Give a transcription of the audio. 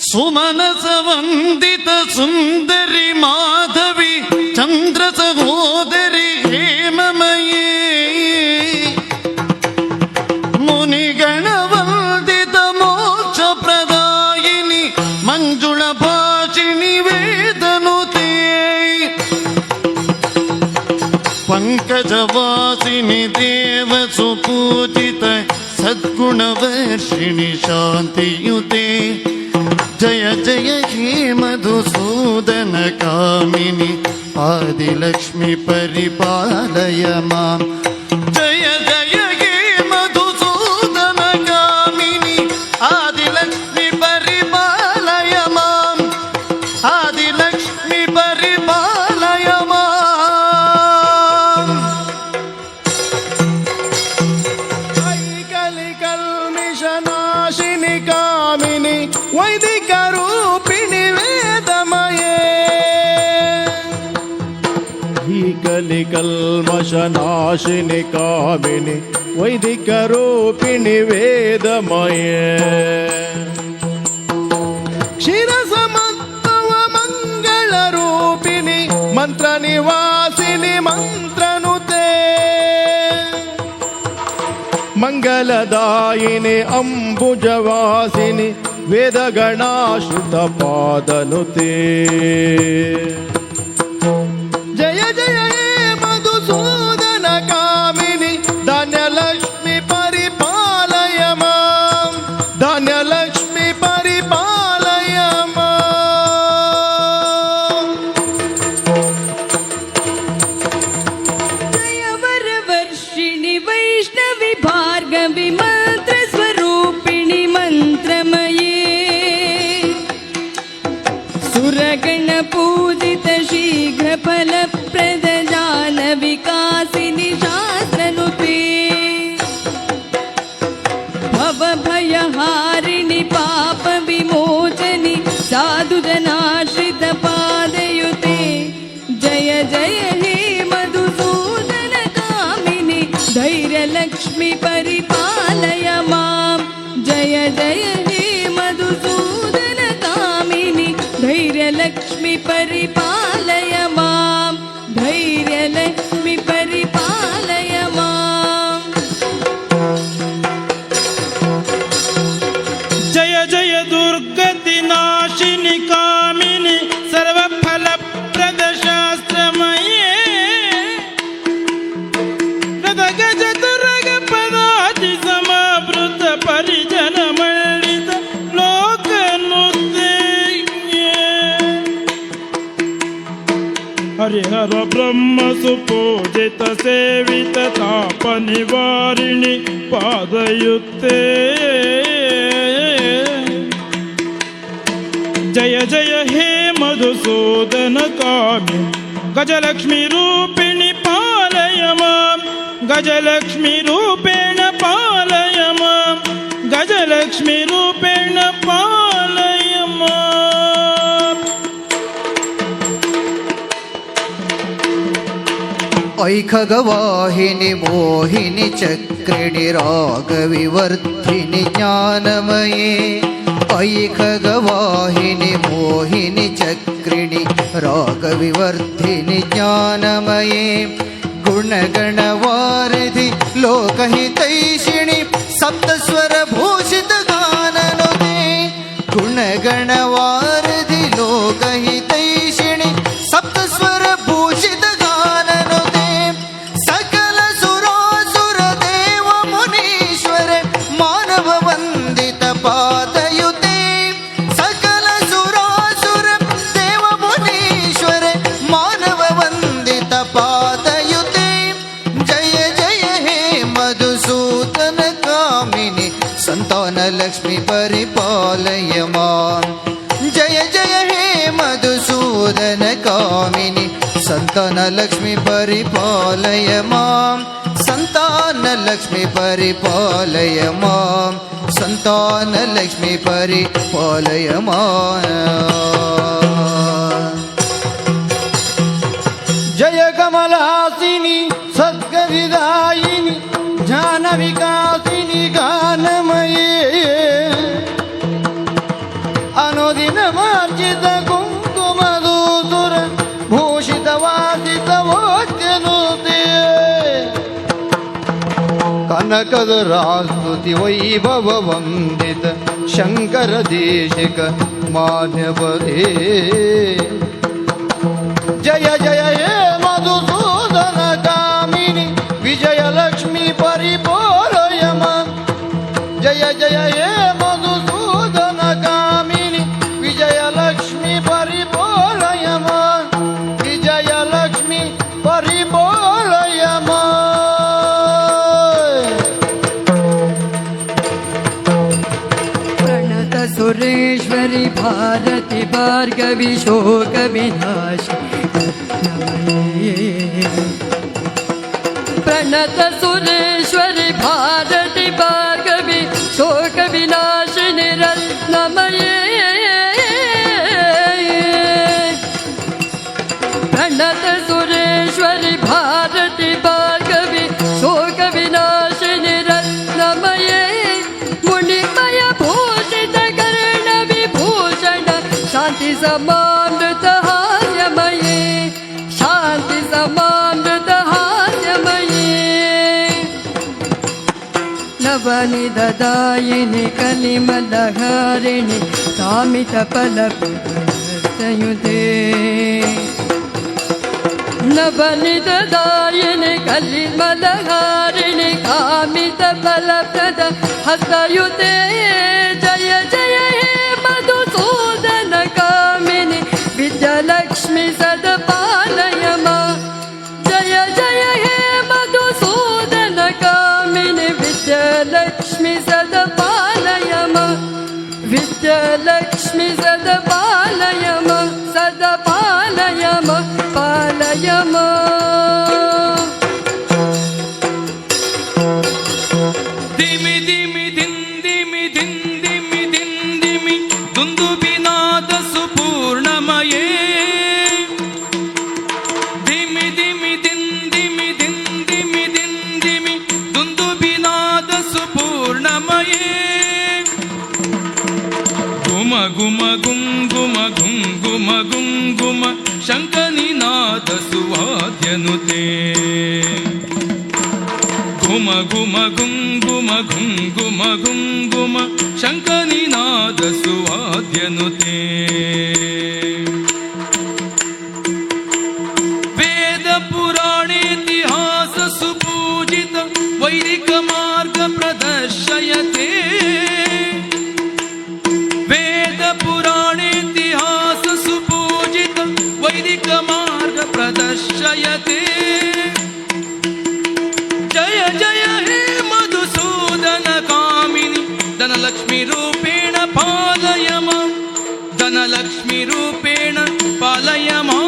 సుమనస వందిత సుందరి మాధవి చంద్ర సహోదరి హేమమయే మునిగణ వందిత మోక్ష ప్రదాయిని మంజుళ భాషిణి శాంతియుతే जय जय हे मधुसूदन कामिनि आदिलक्ष्मि परिपालय माम्। ರೂಪಿಣಿ ವೇದಮಯೇ ಈ ಕಲಿಕಲ್ಮಷನಾಶಿನಿ ಕಾಮಿನಿ ವೈದಿಕ ರೂಪಿಣಿ ವೇದಮಯೇ ಕ್ಷೀರಸಮತ್ವ ಮಂಗಳ ರೂಪಿಣಿ ಮಂತ್ರ ನಿವಾಸಿನಿ ಮಂತ್ರನುತೆ. ಮಂಗಲದಾಯಿನಿ ಅಂಬುಜವಾಸಿನಿ ವೇದಗಣಾಶ್ರಿತ ಪಾದನುತೆ शीघ्रफलप्रद जानविकासिनि शास्त्रनुते भवभयहारिणि पापविमोचनि साधुजनाश्रितपादयुते जय जय हे मधुसूदन कामिनि धैर्यलक्ष्मि परिपालय मां जय जय हे मधुसूदन कामिनि धैर्यलक्ष्मि परिपालय me back. हरिहर ब्रह्म सुपूजित सेवित ताप निवारिणि पादयुक्ते। जय जय हे मधुसूदन कामि, गजलक्ष्मी रूपिणि पालय माँ गजलक्ष्मी रूपेण पालय माँ गजलक्ष्मी रूपेण पालय ऐखगवाहिनि मोहिनि चक्रिणि रागविवर्धिनि ज्ञानमये। ऐखगवाहिनि मोहिनि चक्रिणि रागविवर्धिनि ज्ञानमये। गुणगणवारिधि लोकहितैषिणि सप्तस्वरभूषितगाननुते लक्ष्मी परिपालयमान् जय जय हे मधुसूदन कामिनी संतान लक्ष्मी परिपाल माँ लक्ष्मी परिपाल माँ लक्ष्मी परिपालय जय कमलहासिनि, सद्गविदायिनि, ज्ञानविकासिनि, गानमयी। अनुदिनमार्जित कुङ्कुमदूतुर भूषितवासितवोद्यनुते कनकदरास्तुति वैभव वन्दित शङ्करदेशिक माध्यपदे जय जय हे मधुसूदन कामिनि विजयलक्ष्मी परिपो सुरेश्वरि भारति भार्गवि शोकविनाशि प्रणत सुरेश्वरि भारति प्रणत सुरेश्वरि भारति भार्गवि शोकविनाशिनि रत्नमये मुनिमय भूषित कर्ण विभूषण शान्ति समामृत हास्यमये शान्ति समामृत हास्यमये। नवनिददायिनि कलिमलहारिणि कामितफलप्रदयुते नवनिददायिनि कलिमलहारिणि कामितफलप्रद हस्तयुते जय जय हे मधुसूदन कामिनि विद्यालक्ष्मि सदपालय मा जय जय हे मधुसूदन कामिनि विद्यालक्ष्मि सदपालय मा विद्यालक्ष्मि सदपालय ಗುಮ ಗುಂ ಗುಮ ಗುಂ ಗುಮ ಗುಂ ಗುಮ ಶಂಕನಿನಾದ ಸು ु गुम गुङ्गुम गुङ्गुम शङ्कनिनाथ सुवाद्य नुते। वेद पुराणेतिहास सुपूजित वैदिक मार्ग प्रधान धनलक्ष्मी रूपेण पालय मां धनलक्ष्मी रूपेण पालय माम्